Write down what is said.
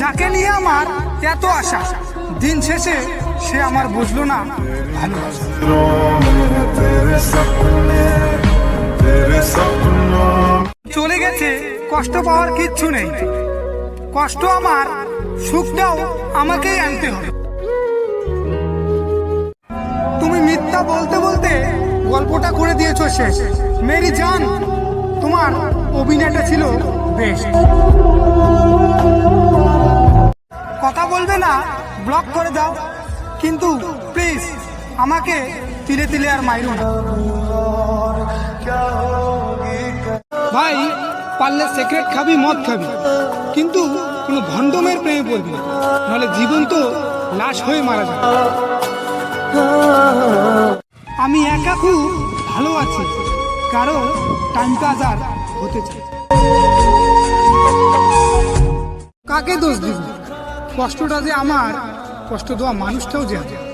যাকে নিয়ে আমার এত আশা, দিন শেষে সে আমার বুঝলো না, চলে গেছে, কষ্ট পাওয়ার কিচ্ছু নেই। কষ্ট আমার, সুখটাও আমাকেই আনতে হবে। তুমি মিথ্যা বলতে বলতে গল্পটা করে দিয়েছ শেষ। মেরি জান, তোমার অভিনয়টা ছিল বেশ বলবে না ব্লক করে দাও। কিন্তু প্লিজ আমাকে তিলে তিলে আর মাইরো ভাই, পারলে সিগারেট খাবি, মদ খাবি। কিন্তু কোনো ভণ্ডমের প্রেমে পড়বি না। নাহলে জীবন তো লাশ হয়ে মারা যাবে। আমি একা খুব ভালো আছি, কারণ টাইম আর হতে চাই কাকে দোষ দিব? কষ্টটা যে আমার কষ্ট দেওয়া মানুষটাও যে আমার।